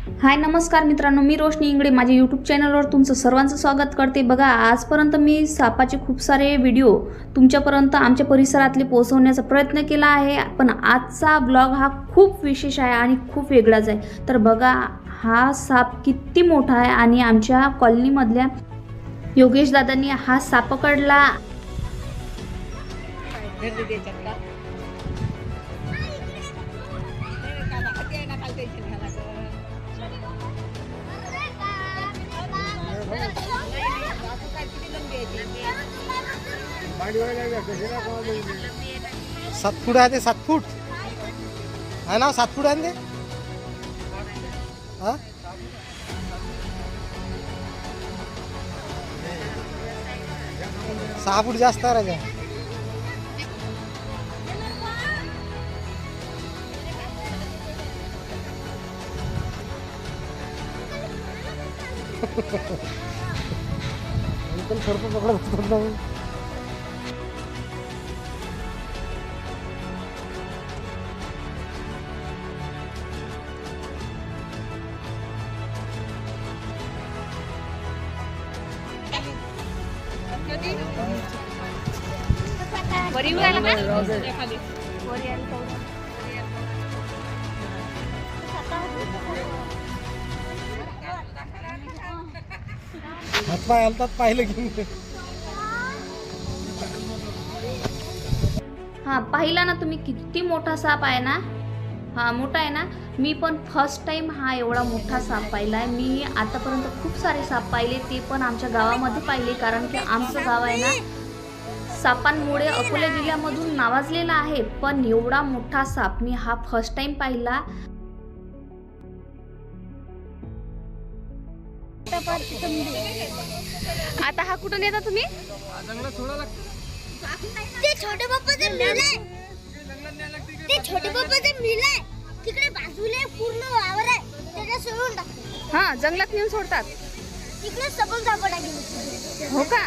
हाय नमस्कार मित्रांनो मी रोशनी इंगडे माझ्या यूट्यूब चॅनलवर तुमचं सर्वांचं स्वागत करते. बघा आजपर्यंत मी सापाचे खूप सारे व्हिडिओ तुमच्यापर्यंत आमच्या परिसरातले पोहोचवण्याचा प्रयत्न केला आहे पण आजचा ब्लॉग हा खूप विशेष आहे आणि खूप वेगळाच आहे. तर बघा हा साप किती मोठा आहे आणि आमच्या कॉलनीमधल्या योगेश दादांनी हा साप पकडला. सात फूट आहे ते सात फूट आहे ना सात फूट आहे ते? हा? सहा फूट जास्त आहे राजा. पण सर्प पकडत होतात वरी उडाला का? खाली. हातपाय हलतात पाहिलं की हा पाहिला ना तुम्ही किती मोठा साप आहे ना हा मोठा आहे ना. मी पण फर्स्ट टाइम हा एवढा मोठा साप पाहिला आहे मी आतापर्यंत खूप सारे साप पाहिले ते पण आमच्या गावामध्ये पाहिले. कारण की आमचं गाव आहे ना सापांमुळे अकोला जिल्ह्यामधून नावाजलेला आहे. पण एवढा मोठा साप मी हा फर्स्ट टाइम पाहिला. आता हा कुठून येता तुम्ही? ते छोटे हा जंगलात नेऊन सोडतात. तिकडे सबल सापडा गेली हो का?